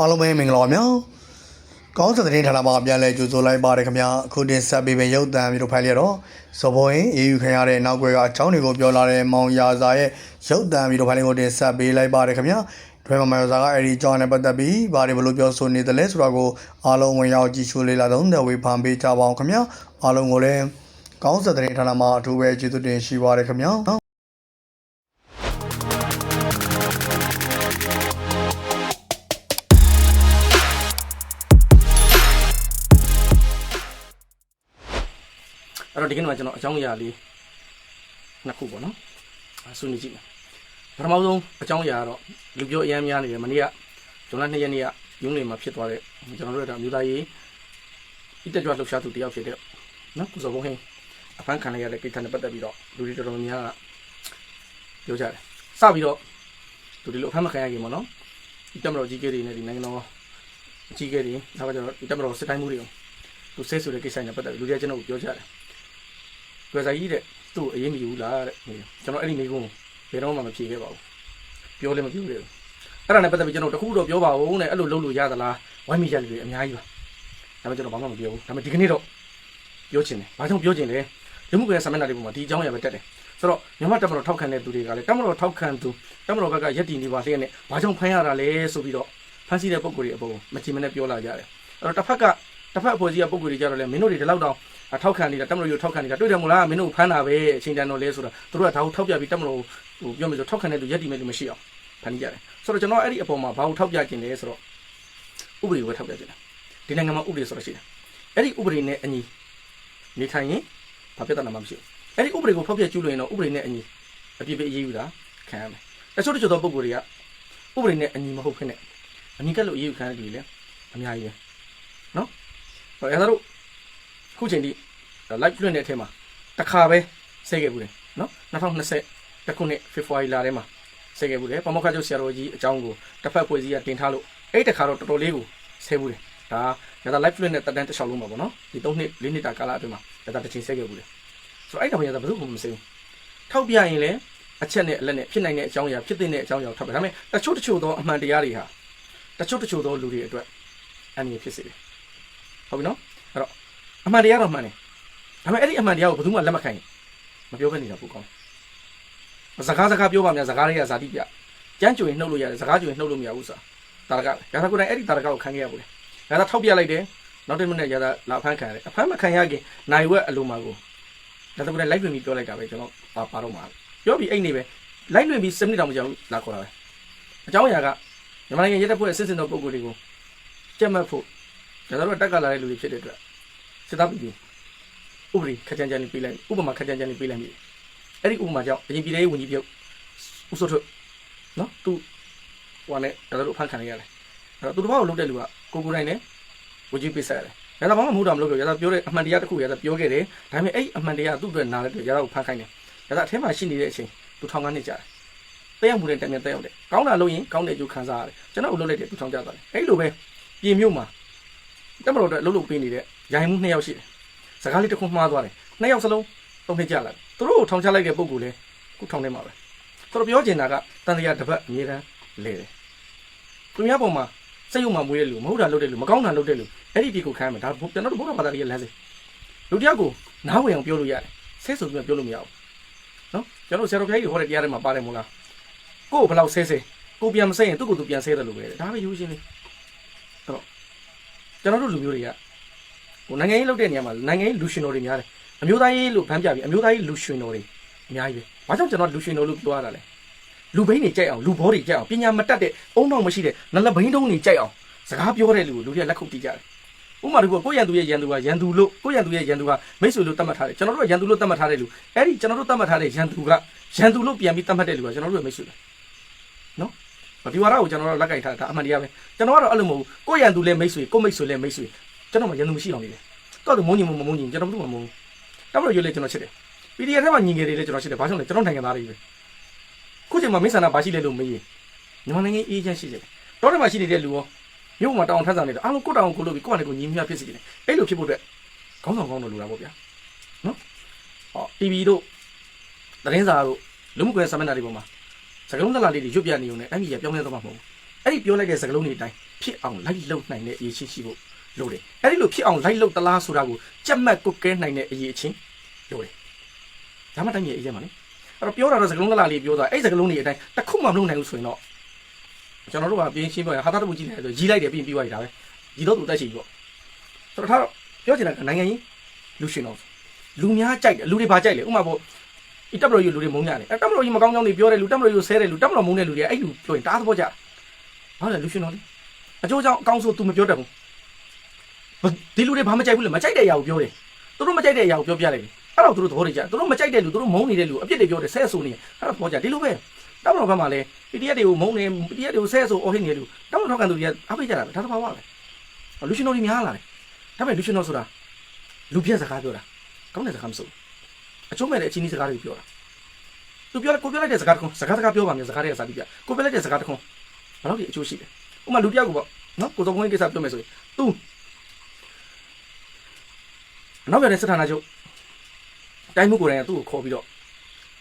အားလုံးပဲမင်္ဂလာပါဗျာကောင်းစတဲ့တင်ဌာနမှာပြန်လဲကြိုဆိုလိုက်ပါတယ်ခင်ဗျာအခုတင်ဆက်ပေးမယ့်ရုပ်သံမျိုးတို့ဖိုင်လျတော့ဇော်ဘောရင်အေးယူခံရတဲ့နောက်ွယ်ကအကြောင်းတွေကိုပြောလာတဲ့မောင်ရာစာရဲ့ရုပ်သံမျိုးတို့ဖိုင်လေးကိုတင်ဆက်ပေးလိုက်ပါတယ်ခင်ဗျာတွဲမမောင်ရာစာကအဲ့ဒီအကြောင်းနဲ့ပတ်သက်ပြီးဘာတွေဘလို့ပြောဆိုနေတယ်လဲဆိုတာကိုအားလုံးဝင်ရောက်ကြည့်ရှုလေ့လာသုံးတဲ့ဝေဖန်ပေးကြပါအောင်ခင်ဗျာအားလုံးကိုလည်းကောင်းစတဲ့တင်ဌာနမှာအထူးပဲကျေးဇူးတင်ရှိပါတယ်ခင်ဗျာ ဒီကနေ့မှာကျွန်တော်အကြောင်းအရာလေးနှစ်ခုပေါ့နော်အဲဆွေးနွေးကြည့်မယ်ပထမဆုံးအကြောင်းအရာကတော့လူပြောအများများနေတယ်မနေ့ကဇွန်လ2ရက်နေ့ကရုံးနေမှာဖြစ်သွားတဲ့ကျွန်တော်တို့ကမြို့သားရေးဣတက်ကြွလှုပ်ရှားသူတယောက်ဖြစ်တဲ့နော်ကုစောဘုံဟင်းအဖမ်းခံလိုက်ရတဲ့ကိစ္စနဲ့ပတ်သက်ပြီးတော့လူတွေတော်တော်များများကပြောကြတယ်စပြီးတော့လူတွေလိုအဖမ်းမခံရခင်ပေါ့နော်ဒီတက်မတော်ကြီးကဲတွေနဲ့ဒီနိုင်ငံတော်အကြီးကဲတွေဒါကကျတော့ဒီတက်မတော်စစ်တိုင်းမှုတွေကိုသူဆဲဆိုတဲ့ကိစ္စနဲ့ပတ်သက်ပြီးလူတွေကကျွန်တော်ကိုပြောကြတယ် ကြွယ်စာကြီးတဲ့သူ့ကိုအရေးမယူဘူးလားတဲ့ကျွန်တော်အဲ့ဒီမိကုန်းဘယ်တော့မှမဖြေခဲ့ပါဘူးပြောလည်းမပြောခဲ့ဘူးအဲ့ဒါနဲ့ပတ်သက်ပြီးကျွန်တော်တခုတော့ပြောပါဦးနဲ့အဲ့လိုလုပ်လို့ရသလားဝိုင်းမိကြတယ်တွေအများကြီးပါဒါပေမဲ့ကျွန်တော်ဘာမှမပြောဘူးဒါပေမဲ့ဒီကနေ့တော့ပြောချင်တယ်ဘာကြောင့်ပြောချင်လဲလူမှုကွန်ရက်ဆာမက်နာတွေပေါ်မှာဒီအကြောင်းအရာပဲတက်တယ်ဆိုတော့မြန်မာတက်မတော်ထောက်ခံတဲ့သူတွေကလည်းတက်မတော်ထောက်ခံသူတက်မတော်ဘက်ကရက်တီနေပါလျက်နဲ့ဘာကြောင့်ဖမ်းရတာလဲဆိုပြီးတော့ဖမ်းဆီးတဲ့ပုံကိုယ်တွေအပေါ်မချင်မနဲ့ပြောလာကြတယ်အဲ့တော့တစ်ဖက်ကတစ်ဖက်အဖွဲ့အစည်းကပုံကိုယ်တွေကြတော့လေမင်းတို့တွေဒီလောက်တောင်အ ထောက်ခံနေတာတက်မလို့ရထောက်ခံနေတာတွေ့တယ်မို့လားမင်းတို့ဖမ်းတာပဲအချိန်တန်တော့လဲဆိုတာသူတို့ကဒါကိုထောက်ပြပြီးတက်မလို့ဟိုပြောမယ်ဆိုထောက်ခံတဲ့သူရက်တီမဲ့လူမရှိအောင်ဖမ်းနေကြတယ်ဆိုတော့ကျွန်တော်အဲ့ဒီအပေါ်မှာဘာကိုထောက်ပြခြင်းလဲဆိုတော့ဥပဒေကိုထောက်ပြခြင်းတယ်ဒီနိုင်ငံမှာဥပဒေဆိုတော့ရှိတယ်အဲ့ဒီဥပဒေနဲ့အညီနေထိုင်ရင်ဘာပြဿနာမှမရှိဘူးအဲ့ဒီဥပဒေကိုဖောက်ပြကျူးလွန်ရင်တော့ဥပဒေနဲ့အညီအပြစ်ပေးအရေးယူတာခံရမယ်တချို့တချို့သောပုံကိုယ်တွေကဥပဒေနဲ့အညီမဟုတ်ခင်းနဲ့အညီကက်လို့အရေးယူခံရတဲ့လူတွေလည်းအများကြီးပဲနော်ဟိုအဲ့ဒါတို့ ခုချိန်ထိ live လွှင့်တဲ့အထက်မှာတစ်ခါပဲဆဲခဲ့ဘူးတယ်နော်2020တခုနှစ် February လထဲမှာဆဲခဲ့ဘူးတယ်ပမောက္ခချုပ်ဆရာတော်ကြီးအကြောင်းကိုတစ်ဖက်ဖွဲ့စည်းကတင်ထားလို့အဲ့ဒီတစ်ခါတော့တော်တော်လေးကိုဆဲဘူးတယ်ဒါရတာ live လွှင့်တဲ့တက်တန်းတစ်လျှောက်လုံးမှာပေါ့နော်ဒီ3နှစ်4နှစ်တာကာလအတွင်းမှာရတာတစ်ချိန်ဆဲခဲ့ဘူးတယ်ဆိုတော့အဲ့တော့ရတာဘယ်သူမှမဆဲဘူးထောက်ပြရင်လည်းအချက်နဲ့အလက်နဲ့ဖြစ်နိုင်တဲ့အကြောင်းအရာဖြစ်တဲ့အကြောင်းအရာကိုထောက်ပြဒါပေမဲ့တချို့တချို့သောအမှန်တရားတွေဟာတချို့တချို့သောလူတွေအတွက်အန္တရာယ်ဖြစ်စေတယ်ဟုတ်ပြီနော် အဲ့တော့အမှန်တရားတော့မှန်တယ်ဒါပေမဲ့အဲ့ဒီအမှန်တရားကိုဘယ်သူမှလက်မခံရင်မပြောဘဲနေတာပိုကောင်းတယ်စကားစကားပြောပါများစကားတွေကဇာတိပြကြမ်းကြွရင်နှုတ်လို့ရတယ်စကားကြွရင်နှုတ်လို့မရဘူးဆိုတာတာရကရာသာကိုယ်တိုင်အဲ့ဒီတာရကကိုခံခဲ့ရဘူးလေရာသာထောက်ပြလိုက်တယ်နောက်တစ်မိနစ်ရာသာလာဖမ်းခံရတယ်အဖမ်းမခံရခင်နိုင်ဝက်အလိုမှာကိုရာသာကိုယ်တိုင်လိုက်ဝင်ပြီးပြောလိုက်တာပဲကျွန်တော်ပါပါတော့မှာပြောပြီးအဲ့နေပဲလိုက်လွင်ပြီး7မိနစ်တောင်မကြာဘူးလာခေါ်တာပဲအကြောင်းအရာကမြန်မာနိုင်ငံရဲတပ်ဖွဲ့အစစ်စစ်တော်ပုံကိုယ်တွေကိုကြက်မှတ်ဖို့ရာသာတို့တက်ကလာတဲ့လူတွေဖြစ်တဲ့အတွက် စစ်သားပြည်ဥပဒေခက်ကြမ်းကြမ်းလေးပေးလိုက်ဥပမာခက်ကြမ်းကြမ်းလေးပေးလိုက်မိတယ်အဲ့ဒီဥပမာကြောင့်အရင်ပြည်ထောင်ဝင်ကြီးပြုတ်ဥဆိုထုတ်နော်သူဟိုနဲ့ဒါတို့ဖန်ခံရရတယ်အဲ့တော့သူတစ်ပါးကိုလုပ်တဲ့လူကကိုကိုတိုင်းနဲ့ဝင်ကြီးပေးဆက်ရတယ်ရတာဘာမှမဟုတ်တာမလုပ်တော့ရတာပြောတဲ့အမှန်တရားတစ်ခုရတာပြောခဲ့တယ်ဒါပေမဲ့အဲ့အမှန်တရားသူ့အတွက်နားလဲရတာကိုဖန်ခိုင်းတယ်ရတာအထက်မှာရှိနေတဲ့အချိန်သူထောင်ကနေကြတယ်တက်ရောက်မှုတဲ့တမြန်တက်ရောက်တယ်ကောင်းတာလုပ်ရင်ကောင်းတဲ့အကျိုးခံစားရတယ်ကျွန်တော်လုပ်လိုက်တယ်သူထောင်ကြသွားတယ်အဲ့လိုပဲပြင်မြို့မှာတက်မတော်အတွက်လှုပ်လှုပ်ပေးနေတဲ့ ရိုင်မှုနှစ်ယောက်ရှိတယ်စကားလေးတစ်ခုမှားသွားတယ်နှစ်ယောက်စလုံးသုံးနှစ်ကြလာတယ်သူတို့ကိုထောင်ချလိုက်တဲ့ပုံကူလည်းခုထောင်ထဲမှာပဲသူတို့ပြောချင်တာကတန်တရားတစ်ပတ်အမြဲတမ်းလဲတယ်သူများပုံမှာစိတ်ယုံမှမွေးတဲ့လူမဟုတ်တာလုပ်တဲ့လူမကောင်းတာလုပ်တဲ့လူအဲ့ဒီဒီကိုခံရမယ်ဒါကျွန်တော်တို့ဘုရားဘာသာရေးလမ်းစဉ်လူတယောက်ကိုနားဝင်အောင်ပြောလို့ရတယ်ဆဲဆိုပြီးပြောလို့မရဘူးနော်ကျွန်တော်ဆရာတော်ဘုရားကြီးဟောတဲ့တရားထဲမှာပါတယ်မို့လားကို့ဘယ်လောက်ဆဲဆဲကိုပြန်မဆဲရင်သူ့ကိုယ်သူပြန်ဆဲတယ်လို့ပဲဒါပဲယူရှင်းလေးအဲ့တော့ကျွန်တော်တို့လူမျိုးတွေက ဟိုနိုင်ငံရေးလုပ်တဲ့နေရာမှာနိုင်ငံရေးလူရှင်တော်တွေများတယ်အမျိုးသားရေးလို့ဗန်းပြပြီးအမျိုးသားရေးလူရှင်တော်တွေအများကြီးပဲဘာကြောင့်ကျွန်တော်လူရှင်တော်လို့ပြောရတာလဲလူဘိန်းတွေကြိုက်အောင်လူဘောတွေကြိုက်အောင်ပညာမတတ်တဲ့အုံနောက်မရှိတဲ့နလဘိန်းတုံးတွေကြိုက်အောင်စကားပြောတဲ့လူကိုလူတွေကလက်ခုပ်တီးကြတယ်ဥပမာတခုကကိုယ့်ရန်သူရဲ့ရန်သူကရန်သူလို့ကိုယ့်ရန်သူရဲ့ရန်သူကမိတ်ဆွေလို့သတ်မှတ်ထားတယ်ကျွန်တော်တို့ကရန်သူလို့သတ်မှတ်ထားတဲ့လူအဲ့ဒီကျွန်တော်တို့သတ်မှတ်ထားတဲ့ရန်သူကရန်သူလို့ပြန်ပြီးသတ်မှတ်တဲ့လူကကျွန်တော်တို့ရဲ့မိတ်ဆွေပဲနော်ဒီဝါရကိုကျွန်တော်တို့လက်ကင်ထားတာအမှန်တရားပဲကျွန်တော်ကတော့အဲ့လိုမဟုတ်ဘူးကိုယ့်ရန်သူလည်းမိတ်ဆွေကိုယ့်မိတ်ဆွေလည်းမိတ်ဆွေ ကျွန်တော်မှရန်သူမရှိအောင်နေတယ်တော့သူမုန်းညီမမုန်းညီကျွန်တော်တို့မမုန်းတော်တော်ရွေးလေကျွန်တော်ချစ်တယ် PDF ထဲမှာညီငယ်တွေလည်းကျွန်တော်ချစ်တယ်ဘာကြောင့်လဲကျွန်တော်နိုင်ငံသားတွေပဲခုချိန်မှာမင်းဆန္ဒဘာရှိလဲလို့မေးရင်မြန်မာနိုင်ငံအေးချမ်းရှိတယ်တော့တယ်မှာရှိနေတဲ့လူရောမြို့မှာတောင်းထမ်းဆောင်နေတယ်အားလုံးကိုတောင်းကိုလို့ပြီးကိုယ့်အနေကိုညီမျှဖြစ်စီတယ်အဲ့လိုဖြစ်ဖို့အတွက်ခေါင်းဆောင်ကောင်းလို့လိုတာပေါ့ဗျာနော်ဟော TV တို့သတင်းစာတို့လူမှုကွန်ရက်စာမျက်နှာတွေပေါ်မှာစကားလုံးသက်လာလေးတွေရွတ်ပြနေုံနဲ့အဲ့ဒီရပြောင်းလဲတော့မှာမဟုတ်ဘူးအဲ့ဒီပြောလိုက်တဲ့စကားလုံးတွေအတိုင်းဖြစ်အောင်လိုက်လုံနိုင်တဲ့အရေးချင်းရှိဖို့ လိုတယ်အဲ့ဒီလိုဖြစ်အောင်လိုက်လုံတလားဆိုတာကိုကြက်မှတ်ကုတ်ကဲနိုင်တဲ့အရေးချင်းလိုတယ်ဒါမှတိုင်းမြေအရေးမှာလေအဲ့တော့ပြောတာတော့စကလုံးကလာလေးပြောတာအဲ့စကလုံးတွေအတိုင်းတစ်ခုမှမလုပ်နိုင်ဘူးဆိုရင်တော့ကျွန်တော်တို့ကပြင်းရှင်းပြောရင်ဟာတာတပူကြည့်နေတယ်ဆိုရီးလိုက်တယ်ပြီးပြီးသွားပြီဒါပဲရီတော့သူတက်ရှိပြီပေါ့ဆိုတော့ထားတော့ပြောချင်တာကနိုင်ငံကြီးလူရှင်တော်လူများကြိုက်တယ်လူတွေဘာကြိုက်လဲဥပမာပေါ့ဒီတပ်မတော်ကြီးလူတွေမုန်းကြတယ်အဲတပ်မတော်ကြီးမကောင်းကြောင်းတွေပြောတယ်လူတပ်မတော်ကြီးဆဲတယ်လူတပ်မတော်မုန်းတဲ့လူတွေအဲ့လူပြောရင်တားသဘောကြဘာလဲလူရှင်တော်လေအကျိုးကြောင့်အကောင်းဆို तू မပြောတတ်ဘူး ဒီလူတွေဘာမကြိုက်ဘူးလဲမကြိုက်တဲ့အရာကိုပြောတယ်သူတို့မကြိုက်တဲ့အရာကိုပြောပြလိုက်တယ်အဲ့တော့သူတို့သဘောတွေကြသူတို့မကြိုက်တဲ့လူသူတို့မုန်းနေတဲ့လူအပြစ်တွေပြောတယ်ဆဲဆိုနေအဲ့တော့သဘောကြဒီလိုပဲတပ်မတော်ဘက်မှာလည်း PDF တွေကိုမုန်းနေ PDF တွေကိုဆဲဆိုအော်ဟစ်နေလူတပ်မတော်ထောက်ခံသူတွေကအားပေးကြတာပဲဒါသဘာဝပဲလူရှင်တော်တွေများလာတယ်ဒါပေမဲ့လူရှင်တော်ဆိုတာလူပြက်စကားပြောတာကောင်းတဲ့စကားမဆိုဘူးအကျုံးမဲ့တဲ့အချင်းကြီးစကားတွေပြောတာသူပြောကိုပြောလိုက်တဲ့စကားတစ်ခုစကားစကားပြောပါမျိုးစကားတွေကစာပြီးပြကိုပြောလိုက်တဲ့စကားတစ်ခုဘယ်လောက်ဒီအကျိုးရှိလဲဥပမာလူတယောက်ကိုပေါ့နော်ကိုစောကုန်းကြီးကိစ္စပြောမယ်ဆိုရင် तू နောက်ပြန်တဲ့စစ်ဌာနချုပ်တိုင်းမှုကိုယ်တိုင်ကသူ့ကိုခေါ်ပြီးတော့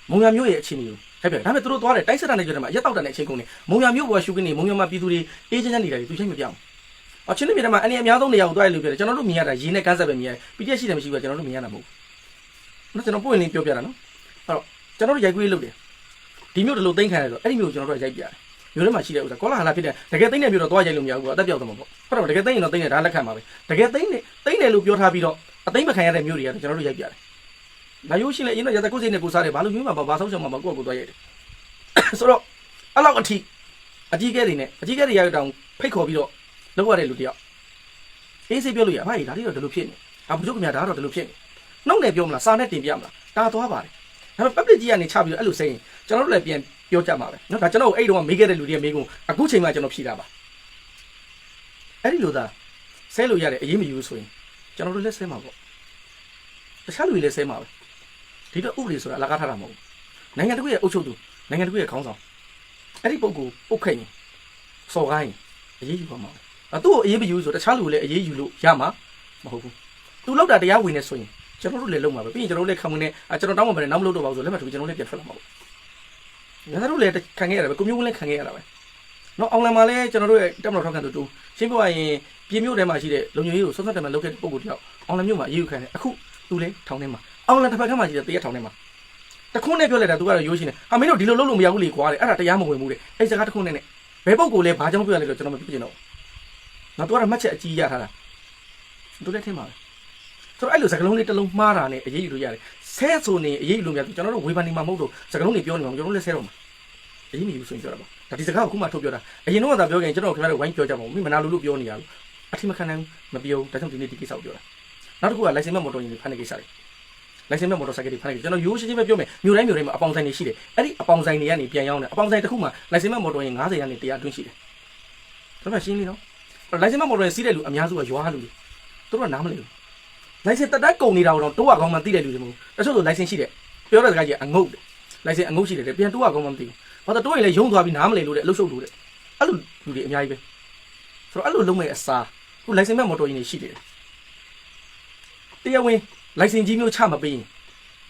မုံရမျိုးရဲ့အခြေအနေကိုဟဲ့ဗျဒါပေမဲ့သူတို့သွားတယ်တိုင်းစစ်ဌာနချုပ်ထဲမှာရက်တောက်တန်တဲ့အချိန်ကုန်နေမုံရမျိုးပေါ်ရှုကနေမုံရမှာပြည်သူတွေအေးချမ်းချမ်းနေတာတွေသူချိန်မပြောင်းအချင်းတွေထဲမှာအနေအများဆုံးနေရာကိုတွားရလို့ပြောတယ်ကျွန်တော်တို့မြင်ရတာရင်းနဲ့ကန်းဆက်ပဲမြင်ရတယ်ပီတီက်ရှိတယ်မရှိဘူးကျွန်တော်တို့မြင်ရတာမဟုတ်ဘူးနော်ကျွန်တော်ပွင့်လင်းပြောပြတာနော်အဲ့တော့ကျွန်တော်တို့ရိုက်ကွေးလုပ်တယ်ဒီမျိုးတလို့သိမ့်ခံရတော့အဲ့ဒီမျိုးကျွန်တော်တို့ရိုက်ပြတယ်မျိုးထဲမှာရှိတဲ့ဥစ္စာကောလာဟာလာဖြစ်တဲ့တကယ်သိမ့်တဲ့မျိုးတော့တွားရိုက်လို့မရဘူးကွာအသက်ပြောက်သွားမှာပေါ့ဟုတ်တော့တကယ်သိမ့်ရင်တော့သိမ့်တယ်ဒါလက်ခံပါပဲတကယ်သိမ့်နေသိမ့်တယ်လို့ပြောထားပြီးတော့ အသိမ့်မခံရတဲ့မျိုးတွေကတော့ကျွန်တော်တို့ရိုက်ပြတယ်။လာရိုးရှင်းလေအရင်တော့ရတဲ့ကိုယ်စိတ်နဲ့ကိုယ်စားတယ်ဘာလို့မျိုးမှာဘာဆုံးချောင်းမှာကိုယ့်ကိုယ်သွားရိုက်တယ်။ဆိုတော့အဲ့လောက်အထိအကြီးကဲတွေနဲ့အကြီးကဲတွေရောက်တောင်ဖိတ်ခေါ်ပြီးတော့လောက်ရတဲ့လူတယောက်အေးစိပြောလို့ရအဖကြီးဒါလေးတော့ဒီလိုဖြစ်နေ။အဘုချုပ်ကမြဒါကတော့ဒီလိုဖြစ်နေ။နှုတ်နဲ့ပြောမလားစာနဲ့တင်ပြမလား။ဒါသွားပါတယ်။ဒါပေမဲ့ public ကြီးကနေချပြီးတော့အဲ့လိုစိရင်ကျွန်တော်တို့လည်းပြန်ပြောကြမှာပဲ။နော်ဒါကျွန်တော်အဲ့တုန်းကမေးခဲ့တဲ့လူတွေကမေးကုန်အခုချိန်မှကျွန်တော်ဖြေတာပါ။အဲ့ဒီလိုသာဆဲလို့ရတဲ့အရေးမယူဘူးဆိုရင် ကျွန်တော်တို့လည်းဆဲမှာပေါ့တခြားလူတွေလည်းဆဲမှာပဲဒီတော့ဥပဒေဆိုတာအလကားထားတာမဟုတ်ဘူးနိုင်ငံတစ်ခုရဲ့အုပ်ချုပ်သူနိုင်ငံတစ်ခုရဲ့ခေါင်းဆောင်အဲ့ဒီပုံကိုပုတ်ခိုင်ရင်စော်ကားရင်အရေးယူပါမှာပဲအဲ့သူ့ကိုအရေးမယူဆိုတခြားလူတွေလည်းအရေးယူလို့ရမှာမဟုတ်ဘူးသူလောက်တာတရားဝင်နေဆိုရင်ကျွန်တော်တို့လည်းလုံမှာပဲပြီးရင်ကျွန်တော်တို့လည်းခံဝင်နေအကျွန်တော်တောင်းပန်တယ်နောက်မလုပ်တော့ပါဘူးဆိုလက်မှတ်ထိုးကျွန်တော်လည်းပြန်ထွက်လာမှာပေါ့ငါတို့လည်းခံခဲ့ရတယ်ပဲကွန်မြူလည်းခံခဲ့ရတာပဲနော်အောင်လန်မှာလည်းကျွန်တော်တို့ရဲ့တက်မတော်ထောက်ခံသူတူရှင်းပြရရင် ပြည်မြို့ထဲမှာရှိတဲ့လုံခြုံရေးကိုဆွတ်ဆွတ်တက်မှလုပ်ခဲ့တဲ့ပုံကိုတယောက်အောင်လန်မြို့မှာအရေးယူခံတယ်အခုသူလည်းထောင်ထဲမှာအောင်လန်တစ်ဖက်ကမှရှိတဲ့တရက်ထောင်ထဲမှာတခုနဲ့ပြောလိုက်တာသူကတော့ရိုးရှင်းတယ်ဟာမင်းတို့ဒီလိုလုပ်လို့မရဘူးလေကွာတဲ့အဲ့ဒါတရားမဝင်ဘူးတဲ့အဲ့စကားတခုနဲ့နဲ့ဘယ်ပုံကိုလဲဘာကြောင့်ပြောရလဲလို့ကျွန်တော်မပြောချင်တော့ဘူးနော်သူကတော့မှတ်ချက်အကြီးရထားတာသူလည်းထင်ပါပဲဆိုတော့အဲ့လိုစကားလုံးလေးတစ်လုံးမှားတာနဲ့အရေးယူလို့ရတယ်ဆဲဆိုနေအရေးယူလို့မရဘူးကျွန်တော်တို့ဝေဖန်နေမှာမဟုတ်တော့စကားလုံးတွေပြောနေမှာကျွန်တော်တို့လည်းဆဲတော့မှာအရေးမယူဆိုရင်ပြောတာပါဒါဒီစကားကိုခုမှထုတ်ပြောတာအရင်တော့ကသာပြောခင်ကျွန်တော်ခင်ဗျားတို့ဝိုင်းပြောကြပါဦးမင်းမနာလို့လို့ပြောနေရဘူး အထိမခံနိုင်ဘူးမပြောဘူးဒါကြောင့်ဒီနေ့ဒီကိစ္စကိုပြောတာနောက်တစ်ခုက license မဲ့မော်တော်ယာဉ်တွေဖမ်းတဲ့ကိစ္စတွေ license မဲ့မော်တော်ဆိုင်ကယ်တွေဖမ်းတဲ့ကျွန်တော်ရိုးရှင်းရှင်းပဲပြောမယ်မြို့တိုင်းမြို့တိုင်းမှာအပေါင်ဆိုင်တွေရှိတယ်အဲ့ဒီအပေါင်ဆိုင်တွေကနေပြန်ရောက်တယ်အပေါင်ဆိုင်တစ်ခုမှာ license မဲ့မော်တော်ယာဉ်90ရာနေ100အတွင်းရှိတယ်ဒါပေမဲ့ရှင်းလင်းနော် license မဲ့မော်တော်ယာဉ်စီးတဲ့လူအများစုကရွာလူတွေသူတို့ကနားမလည်ဘူး license တက်တက်ကုန်နေတာတော့တိုးရကောင်းမှသိတဲ့လူတွေမဟုတ်ဘူးတချို့ဆို license ရှိတယ်ပြောတဲ့စကားကြီးအငုတ်တယ် license အငုတ်ရှိတယ်ပြန်တိုးရကောင်းမှမသိဘူးဘာလို့တိုးရင်လည်းရုံသွားပြီးနားမလည်လို့တဲ့အလုပ်ရှုပ်လို့တဲ့အဲ့လိုလူတွေအများကြီးပဲဆိုတော့အဲ့လိုလုံးမဲ့အစား ခု license မဲ့မော်တော်ယာဉ်တွေရှိတယ်တရားဝင် license ကြီးမျိုးချမပေးရင်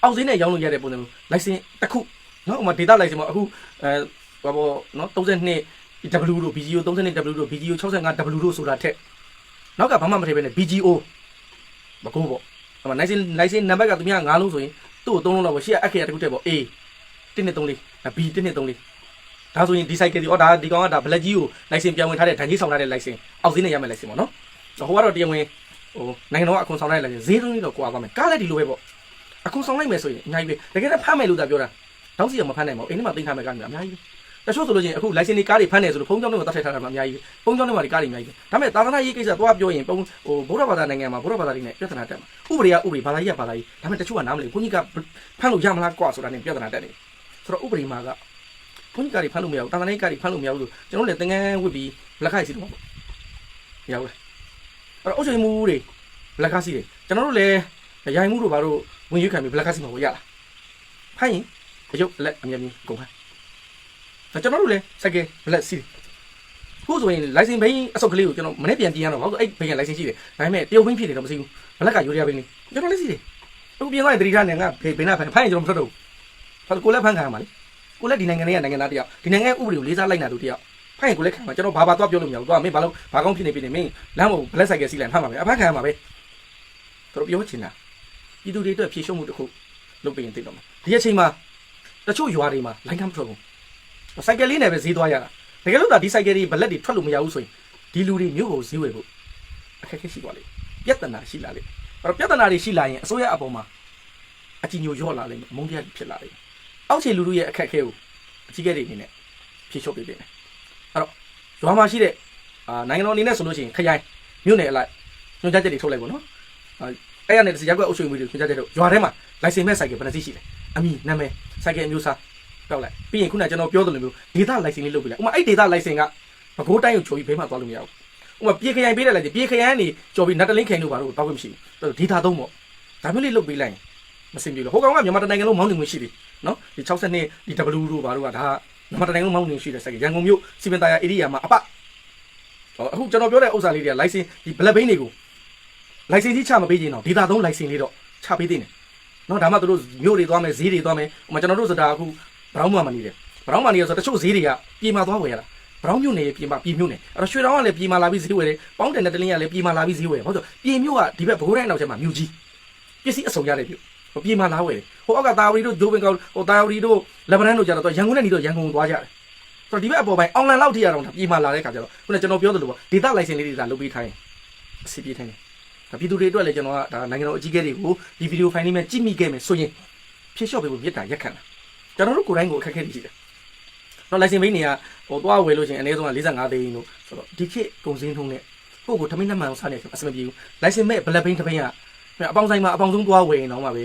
အောက်ဈေးနဲ့ရောင်းလို့ရတဲ့ပုံစံမျိုး license တစ်ခုနော်ဥပမာ data license ပေါ့အခုအဲဘာပေါ့နော်32 W တို့ BGO 32 W တို့ BGO 65 W တို့ဆိုတာထက်နောက်ကဘာမှမထည့်ပဲနဲ့ BGO မကုန်းပေါ့အမ license license နံပါတ်ကသူများ9လုံးဆိုရင်သူ့ကို3လုံးလောက်ပဲရှေ့ကအခေရတစ်ခုတည်းပေါ့ A 1နဲ့3လေး B 1နဲ့3လေး ဒါဆိုရင်ဒီ cycle ဒီအော်ဒါဒီကောင်ကဒါ black ကြီးကို license ပြန်ဝင်ထားတဲ့ဒဏ်ကြီးဆောင်ထားတဲ့ license အောက်ဈေးနဲ့ရမယ် license ပေါ့နော်ဟိုကတော့တရားဝင်ဟိုနိုင်ငံတော်ကအခွန်ဆောင်ထားတဲ့ license ဈေးလုံးလေးတော့ကွာပါမယ်ကားလည်းဒီလိုပဲပေါ့အခုဆောင်လိုက်မယ်ဆိုရင်အများကြီးပဲတကယ်တော့ဖမ်းမယ်လို့သာပြောတာတောင်းစီအောင်မဖမ်းနိုင်ပါဘူးအိမ်ထဲမှာသိမ်းထားမယ်ကားတွေအများကြီးပဲတချို့ဆိုလို့ချင်းအခု license တွေကားတွေဖမ်းနေဆိုလို့ဖုန်းကြောင်းတွေမှာတတ်ထည့်ထားတာမှအများကြီးပဲဖုန်းကြောင်းတွေမှာဒီကားတွေအများကြီးပဲဒါပေမဲ့သာသနာရေးကိစ္စသွားပြောရင်ပုံဟိုဗုဒ္ဓဘာသာနိုင်ငံမှာဗုဒ္ဓဘာသာတွေနဲ့ပြဿနာတက်မှာဥပဒေကဥပဒေဘာသာရေးကဘာသာရေးဒါပေမဲ့တချို့ကနားမလည်ဘုန်းကြီးကဖမ်းလို့ရမလားကွာဆိုတာနဲ့ပြဿနာတက်နေဆိုတော့ဥပဒေမှာက ဘုန်းကြီးကတွေဖမ်းလို့မရဘူးသာသနာရေးကတွေဖမ်းလို့မရဘူးဆိုကျွန်တော်လည်းသင်္ကန်းဝစ်ပြီးလက်ခိုက်စီတော့မရဘူးအဲ့တော့အုတ်ချိန်မှုတွေလက်ကားစီတွေကျွန်တော်တို့လည်းရိုင်မှုတို့ဘာတို့ဝင်ရွေးခံပြီးလက်ကားစီမှာကိုရလားဖိုင်းရင်အယုတ်လက်အမြဲတမ်းကုန်ဖမ်းဒါကျွန်တော်တို့လည်းစက်ကဲလက်စီခုဆိုရင် license ဘိန်းအစုပ်ကလေးကိုကျွန်တော်မနေ့ပြန်ပြင်ရတော့ဘာလို့အဲ့ဘိန်းက license ရှိတယ်ဒါပေမဲ့တရုတ်ဘိန်းဖြစ်နေတော့မသိဘူးဘလက်ကယူရဘိန်းလေးကျွန်တော်လည်းစီတယ်အခုပြင်သွားရင်တတိထားနေငါဘိန်းနာဖမ်းဖိုင်းရင်ကျွန်တော်မထွက်တော့ဘူးဘာလို့ကိုလည်းဖမ်းခံရမှာလဲ ကိုလည်းဒီနိုင်ငံလေးကနိုင်ငံသားတယောက်ဒီနိုင်ငံဥပဒေကိုလေးစားလိုက်နာသူတယောက်ဖိုင်ကိုလည်းခံမှာကျွန်တော်ဘာဘာတော့ပြောလို့မရဘူးသွားမင်းဘာလို့ဘာကောင်းဖြစ်နေပြီနေမင်းလမ်းပေါ်ဘလက်ဆိုင်ကစီလိုက်ဖမ်းပါပဲအဖမ်းခံရမှာပဲသူတို့ပြောချင်တာပြည်သူတွေအတွက်ဖြေရှုံးမှုတစ်ခုလုပ်ပေးရင်သိတော့မှာဒီအချိန်မှာတချို့ရွာတွေမှာလိုင်းကမထွက်ဘူးစိုက်ကယ်လေးနဲ့ပဲဈေးသွားရတာတကယ်လို့ဒါဒီစိုက်ကယ်တွေဘလက်တွေထွက်လို့မရဘူးဆိုရင်ဒီလူတွေမြို့ကိုဈေးဝယ်ဖို့အခက်အခဲရှိသွားလိမ့်ပြဿနာရှိလာလိမ့်အဲ့တော့ပြဿနာတွေရှိလာရင်အစိုးရအပေါ်မှာအကြည်ညိုရော့လာလိမ့်မယ်အမုန်းတရားတွေဖြစ်လာလိမ့်မယ် အောက်ခြေလူလူရဲ့အခက်အခဲကိုအကြီးကဲတွေအနေနဲ့ဖြေလျှော့ပေးပေးမယ်အဲ့တော့ရွာမှာရှိတဲ့အာနိုင်ငံတော်အနေနဲ့ဆိုလို့ရှိရင်ခရိုင်မြို့နယ်အလိုက်ညွှန်ကြားချက်တွေထုတ်လိုက်ပေါ့နော်အဲ့ရနဲ့တစ်စီရက်ကွက်အုပ်ချုပ်ရေးမှုတွေညွှန်ကြားချက်တို့ရွာထဲမှာလိုင်စင်မဲ့ဆိုင်ကဘယ်နှစီရှိလဲအမည်နာမည်ဆိုင်ကအမျိုးအစားတောက်လိုက်ပြီးရင်ခုနကကျွန်တော်ပြောသလိုမျိုးဒေတာလိုင်စင်လေးလုပ်ပေးလိုက်ဥပမာအဲ့ဒေတာလိုင်စင်ကဘကိုးတိုင်းကိုချိုးပြီးဘေးမှာသွားလို့မရဘူးဥပမာပြေခရိုင်ပေးတယ်လိုက်ပြေခရိုင်ကနေကြော်ပြီးနတ်တလင်းခိုင်တို့ဘာလို့တောက်ခွင့်မရှိဘူးဒေတာသုံးပေါ့ဒါမျိုးလေးလုပ်ပေးလိုက်ရင် မစင်ပြေလို့ဟိုကောင်ကမြန်မာတိုင်းနိုင်ငံလုံးမောင်းနေမှုရှိပြီနော်ဒီ62နှစ်ဒီ W တို့ဘာတို့ကဒါကမြန်မာတိုင်းလုံးမောင်းနေရှိတဲ့ဆိုင်ကရန်ကုန်မြို့စီမံသားရ area မှာအပဟောအခုကျွန်တော်ပြောတဲ့ဥစ္စာလေးတွေက license ဒီ black bin တွေကို license ကြီးချမပေးခြင်းတော့ဒေတာသုံး license လေးတော့ချပေးသေးတယ်နော်ဒါမှသူတို့မြို့တွေသွားမယ်ဈေးတွေသွားမယ်ဟိုမှာကျွန်တော်တို့ဆိုတာအခုဘရောင်းမှမနေတယ်ဘရောင်းမှနေရဆိုတချို့ဈေးတွေကပြေမာသွားဝယ်ရတာဘရောင်းမြို့နယ်ပြေမာပြေမြို့နယ်အဲ့တော့ရွှေတောင်ကလည်းပြေမာလာပြီးဈေးဝယ်တယ်ပေါင်းတယ်နဲ့တလင်းကလည်းပြေမာလာပြီးဈေးဝယ်ဟုတ်ဆိုပြေမြို့ကဒီဘက်ဘိုးတိုင်းနောက်ချက်မှာမြို့ကြီးပစ္စည်းအစုံရတဲ့မြို့ ဟိုပြေမာလာဝယ်တယ်ဟိုအောက်ကတာဝရီတို့ဂျိုးပင်ကောဟိုတာဝရီတို့လက်ဗနန်တို့ကြတော့ရန်ကုန်နဲ့နေတော့ရန်ကုန်ကိုသွားကြတယ်ဆိုတော့ဒီဘက်အပေါ်ပိုင်းအောင်လန်လောက်ထိရတော့ပြေမာလာတဲ့ခါကျတော့ခုနကကျွန်တော်ပြောသလိုပေါ့ဒေတာလိုင်စင်လေးတွေဒါလုပ်ပေးထိုင်းအစီပြေးထိုင်းတယ်ဒါပြည်သူတွေအတွက်လည်းကျွန်တော်ကဒါနိုင်ငံတော်အကြီးအကဲတွေကိုဒီဗီဒီယိုဖိုင်လေးနဲ့ကြည့်မိခဲ့မယ်ဆိုရင်ဖြည့်လျှော့ပေးဖို့မြစ်တာရက်ခံတာကျွန်တော်တို့ကိုယ်တိုင်းကိုအခက်အခဲတွေရှိတယ်တော့လိုင်စင်ဘိန်းတွေကဟိုသွားဝယ်လို့ရှိရင်အနည်းဆုံးက45သိန်းလို့ဆိုတော့ဒီခေတ်ကုန်စည်နှုန်းနဲ့ကိုယ့်ကိုထမင်းနှမှန်အောင်စားနေအဆင်မပြေဘူးလိုင်စင်မဲ့ဘလက်ဘိန်းတစ်ဘိန်းက အပေါင်းဆိုင်မှာအပေါင်းဆုံးသွားဝယ်ရင်တော့မှပဲ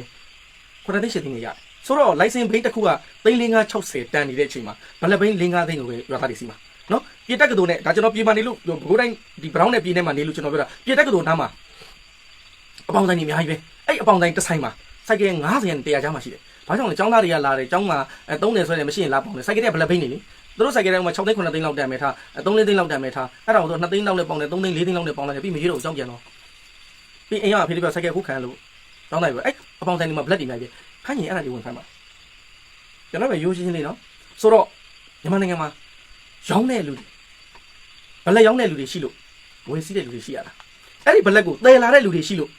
ခုနသိန်းရှစ်သိန်းရရတယ်ဆိုတော့လိုင်စင်ဘိန်းတစ်ခုကသိန်း560တန်နေတဲ့အချိန်မှာဘလက်ဘိန်း5သိန်းကိုပဲရွာသားတွေစီမှာနော်ပြည်တက်ကတူနဲ့ဒါကျွန်တော်ပြည်မှာနေလို့ဘကိုးတိုင်းဒီဘရောင်းနဲ့ပြည်နဲ့မှာနေလို့ကျွန်တော်ပြောတာပြည်တက်ကတူနားမှာအပေါင်းဆိုင်ကြီးအများကြီးပဲအဲ့အပေါင်းဆိုင်တစ်ဆိုင်မှာစိုက်ကဲ90နဲ့100ကျားမှရှိတယ်ဘာကြောင့်လဲចောင်းသားတွေကလာတယ်ចောင်းမှာအဲ30ဆွဲတယ်မရှိရင်လာပေါင်းတယ်စိုက်ကဲကဘလက်ဘိန်းနေလေသူတို့ဆိုင်ကဲတိုင်းမှာ6သိန်း9သိန်းလောက်တန်မယ်ထား3သိန်းလောက်တန်မယ်ထားအဲ့ဒါကိုသူ2သိန်းလောက်နဲ့ပေါင်းတယ်3သိန်း4သိန်းလောက်နဲ့ပေါင်းလိုက်တယ်ပြီးမရွေးတော့ကြောင်းပြန်တော့ ပြီးအိမ်ရောက်ဖေးလေးပြောဆိုင်ကဲခုခံလို့တောင်းလိုက်ပဲအဲ့အပေါင်းဆိုင်ဒီမှာဘလက်တွေများပြီခန့်ရင်အဲ့ဒါတွေဝင်ဖမ်းပါကျွန်တော်ပဲရိုးရှင်းရှင်းလေးနော်ဆိုတော့မြန်မာနိုင်ငံမှာရောင်းတဲ့လူတွေဘလက်ရောင်းတဲ့လူတွေရှိလို့ဝယ်စီးတဲ့လူတွေရှိရတာအဲ့ဒီဘလက်ကိုတည်လာတဲ့လူတွေရှိလို့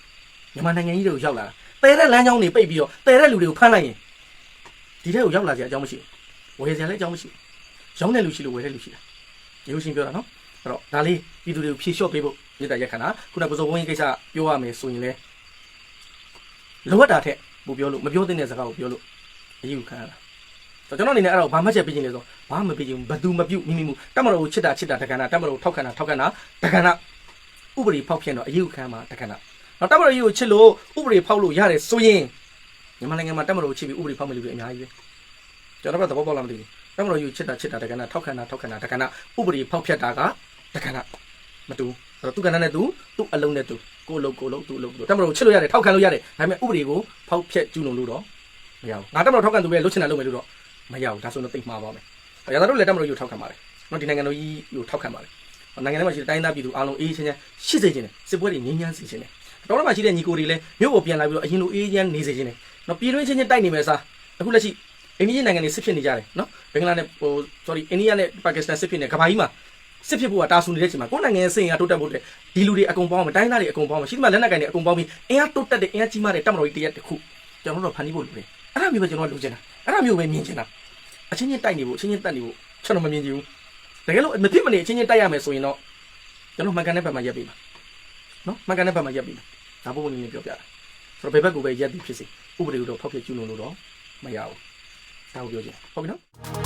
မြန်မာနိုင်ငံကြီးတွေကိုရောက်လာတာတည်တဲ့လမ်းကြောင်းတွေပိတ်ပြီးတော့တည်တဲ့လူတွေကိုဖမ်းလိုက်ရင်ဒီထက်ကိုရောက်လာစရာအကြောင်းမရှိဘူးဝယ်စရာလည်းအကြောင်းမရှိဘူးရောင်းတဲ့လူရှိလို့ဝယ်တဲ့လူရှိတာရိုးရှင်းပြောတာနော်အဲ့တော့ဒါလေးပြည်သူတွေကိုဖြေလျှော့ပေးဖို့ မြေတားရက်ခဏခုနကပစိုးဝင်းကြီးကိစ္စပြောရမယ်ဆိုရင်လေလိုအပ်တာထက်ပိုပြောလို့မပြောသင့်တဲ့စကားကိုပြောလို့အယူခံရတာဆိုတော့ကျွန်တော်အနေနဲ့အဲ့တော့ဘာမှချက်ပြချင်းလဲဆိုဘာမှမပြချင်းဘသူမပြုတ်မိမိမှုတမတော်ကိုချစ်တာချစ်တာတက္ကနာတမတော်ကိုထောက်ခံတာထောက်ခံတာတက္ကနာဥပဒေဖောက်ဖျက်တော့အယူခံမှာတက္ကနာတော့တမတော်ကြီးကိုချစ်လို့ဥပဒေဖောက်လို့ရတယ်ဆိုရင်မြန်မာနိုင်ငံမှာတမတော်ကိုချစ်ပြီးဥပဒေဖောက်မယ်လူတွေအများကြီးပဲကျွန်တော်ကသဘောပေါက်လားမသိဘူးတမတော်ကြီးကိုချစ်တာချစ်တာတက္ကနာထောက်ခံတာထောက်ခံတာတက္ကနာဥပဒေဖောက်ဖျက်တာကတက္ကနာမတူ အဲ့တော့သူကဏ္ဍနဲ့သူသူ့အလုံးနဲ့သူကိုလုံးကိုလုံးသူ့အလုံးတမတော်ကိုချစ်လို့ရတယ်ထောက်ခံလို့ရတယ်ဒါပေမဲ့ဥပဒေကိုဖောက်ဖျက်ကျူးလွန်လို့တော့မရဘူးငါတမတော်ထောက်ခံသူပဲလှုပ်ချင်တာလုပ်မယ်လို့တော့မရဘူးဒါဆိုတော့သိမှာပါမယ်ရတာတို့လည်းတမတော်ကြီးကိုထောက်ခံပါတယ်နော်ဒီနိုင်ငံတော်ကြီးကိုထောက်ခံပါတယ်နိုင်ငံထဲမှာရှိတဲ့တိုင်းသားပြည်သူအားလုံးအေးချင်းချင်းရှိစေခြင်းနဲ့စစ်ပွဲတွေငြိမ်းချမ်းစေခြင်းနဲ့တော်တော်မှရှိတဲ့ညီကိုတွေလည်းမြို့ပေါ်ပြန်လာပြီးတော့အရင်လိုအေးချမ်းနေစေခြင်းနဲ့နော်ပြည်တွင်းချင်းချင်းတိုက်နေမယ်စားအခုလက်ရှိအိန္ဒိယနိုင်ငံတွေစစ်ဖြစ်နေကြတယ်နော်ဘင်္ဂလားနဲ့ဟို sorry အိန္ဒိယနဲ့ပါကစ္စတန်စစ်ဖြစ်နေကဘာကြီးမှာ စစ်ဖြစ်ဖို့ကတာဆူနေတဲ့ချိန်မှာကိုယ်နိုင်ငံရဲ့စိတ်အင်အားတိုးတက်ဖို့တဲ့ဒီလူတွေအကုန်ပေါင်းမယ်တိုင်းသားတွေအကုန်ပေါင်းမယ်ရှိသမျှလက်နက်ကိုင်တွေအကုန်ပေါင်းပြီးအင်အားတိုးတက်တဲ့အင်အားကြီးမားတဲ့တပ်မတော်ကြီးတရက်တစ်ခုကျွန်တော်တို့ဖန်တီးဖို့လိုတယ်အဲ့ဒါမျိုးပဲကျွန်တော်တို့လိုချင်တာအဲ့ဒါမျိုးပဲမြင်ချင်တာအချင်းချင်းတိုက်နေဖို့အချင်းချင်းတက်နေဖို့ကျွန်တော်မမြင်ချင်ဘူးတကယ်လို့မဖြစ်မနေအချင်းချင်းတိုက်ရမယ်ဆိုရင်တော့ကျွန်တော်မှန်ကန်တဲ့ဘက်မှာရက်ပြီးပါနော်မှန်ကန်တဲ့ဘက်မှာရက်ပြီးပါဒါပုံပုံလေးပြောပြတာဆိုတော့ဘယ်ဘက်ကိုပဲရက်ပြီးဖြစ်စေဥပဒေကိုတော့ဖောက်ပြကျူးလွန်လို့တော့မရဘူးဒါကိုပြောချင်ဟုတ်ပြီနော်